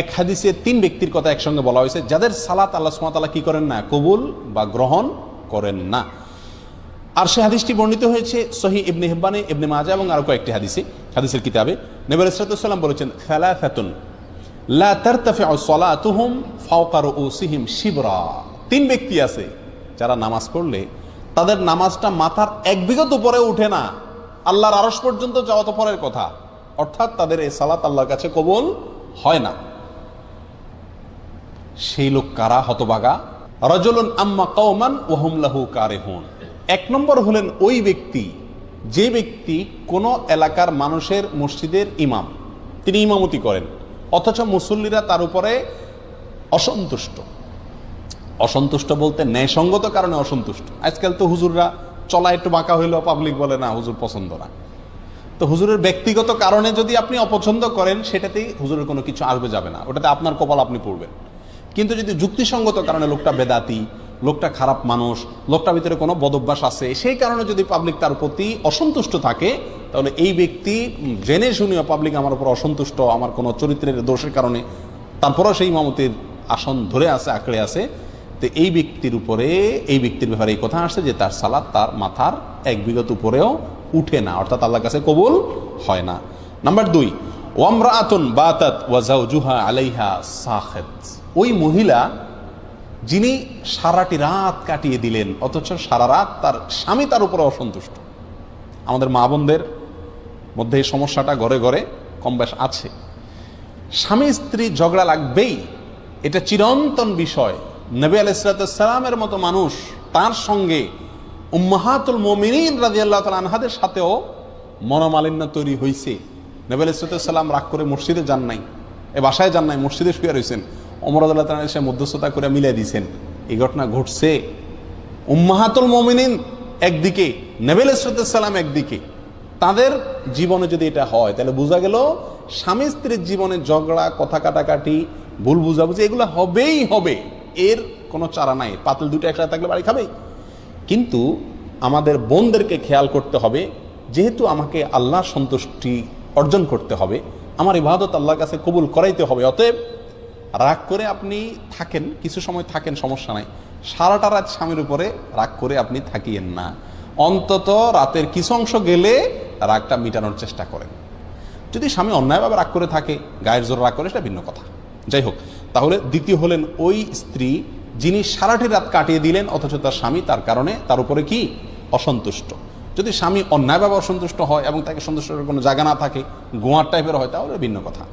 এক হাদিসে তিন ব্যক্তির কথা একসঙ্গে বলা হয়েছে, যাদের সালাত আল্লাহ সুমাতালা কি করেন না, কবুল বা গ্রহণ করেন না। আর সে হাদিসটি বর্ণিত হয়েছে সহি ইবনে হিব্বানে, ইবনে মাজা এবং আরও কয়েকটি হাদিসে, হাদিসের কিতাবে। নবী ইসরাতুসাল্লাম বলেছেন ফালাফাতুন লা তারতাফিউ সালাতুহুম ফাওকা রুউসিহিম শিবরা। তিন ব্যক্তি আছে যারা নামাজ পড়লে, তাদের নামাজটা মাথার এক বিগত উপরে উঠে না। আল্লাহর আরশ পর্যন্ত যাওয়া তো পরের কথা। অর্থাৎ তাদের এই সালাত আল্লাহর কাছে কবুল হয় না। সেই লোক কারা? হতবাগা। রজলুন আম্মা কৌমান ওহম লাহু কারেহুন। এক নম্বর হলেন ওই ব্যক্তি, যে ব্যক্তি কোন এলাকার মানুষের মসজিদের ইমাম। তিনি ইমামতি করেন, অথচ মুসল্লিরা তার উপরে অসন্তুষ্ট। অসন্তুষ্ট বলতে ন্যায়সঙ্গত কারণে অসন্তুষ্ট। আজকাল তো হুজুররা চলা একটু বাঁকা হইলেও পাবলিক বলে, না, হুজুর পছন্দ না। তো হুজুরের ব্যক্তিগত কারণে যদি আপনি অপছন্দ করেন, সেটাতেই হুজুরের কোনো কিছু আসবে, যাবে না। ওটাতে আপনার কপাল আপনি পড়বেন। কিন্তু যদি যুক্তিসঙ্গত কারণে লোকটা বেদাতি, লোকটা খারাপ মানুষ, লোকটার ভিতরে কোনো বদভ্যাস আছে, সেই কারণে যদি পাবলিক তার প্রতি অসন্তুষ্ট থাকে, তাহলে এই ব্যক্তি জেনে শুনেও পাবলিক আমার উপর অসন্তুষ্ট, আমার কোনো চরিত্রের দোষের কারণে তারপরও সেই মামতির আসন ধরে আছে, আঁকড়ে আছে, তো এই ব্যক্তির উপরে, এই ব্যক্তির ব্যাপারে এই কথা আসছে যে তার সালাদ তার মাথার এক বিগত উপরেও উঠে না, অর্থাৎ আল্লাহর কাছে কবুল হয় না। নাম্বার দুই ওয়ামরা ওয়ামরাআতুন বাতাত ওয়াজাউজুহা আলাইহা সাখেত। ওই মহিলা যিনি সারাটি রাত কাটিয়ে দিলেন, অথচ সারা রাত তার স্বামী তার উপরে অসন্তুষ্ট। আমাদের মা বোনদের মধ্যে এই সমস্যাটা ঘরে ঘরে কম আছে। স্বামী স্ত্রী ঝগড়া লাগবেই, এটা চিরন্তন বিষয়। নবী আলাইসালামের মতো মানুষ, তার সঙ্গে উম্মাহাতুল মমিনিন রাজি আল্লাহ তালা আনহাদের সাথেও মনোমালিন্য তৈরি হয়েছে নবী আলাইসালাম রাগ করে মসজিদে যান নাই, এ বাসায় যান নাই, মসজিদে শুয়ে রয়েছেন অমর আল্লাহ তালা এসে মধ্যস্থতা করে মিলিয়ে দিয়েছেন। এই ঘটনা ঘটছে উম্মাহাতুল মমিনিন একদিকে নবেল সালাম একদিকে। তাদের জীবনে যদি এটা হয়, তাহলে বোঝা গেল স্বামী স্ত্রীর জীবনে ঝগড়া, কথা কাটাকাটি, ভুল বুঝাবুঝি, এগুলো হবেই হবে। এর কোনো চারা নাই। পাতল দুটো একসাথে থাকলে বাড়ি খাবে। কিন্তু আমাদের বোনদেরকে খেয়াল করতে হবে, যেহেতু আমাকে আল্লাহ সন্তুষ্টি অর্জন করতে হবে, আমার ইবাদত আল্লাহর কাছে কবুল করাইতে হবে। অতএব রাগ করে আপনি থাকেন, কিছু সময় থাকেন, সমস্যা নাই। সারাটা রাত স্বামীর উপরে রাগ করে আপনি থাকিয়েন না। অন্তত রাতের কিছু অংশ গেলে রাগটা মিটানোর চেষ্টা করেন। যদি স্বামী অন্যায়ভাবে রাগ করে থাকে, গায়ের জোর রাগ করে, সেটা ভিন্ন কথা। যাই হোক, তাহলে দ্বিতীয় হলেন ওই স্ত্রী যিনি সারাটি রাত কাটিয়ে দিলেন, অথচ তার স্বামী তার কারণে তার উপরে কি? অসন্তুষ্ট। যদি স্বামী অন্যায়ভাবে অসন্তুষ্ট হয় এবং তাকে সন্তুষ্ট কোনো জায়গা না থাকে, গোয়ার টাইপের হয়, তাহলে ভিন্ন কথা।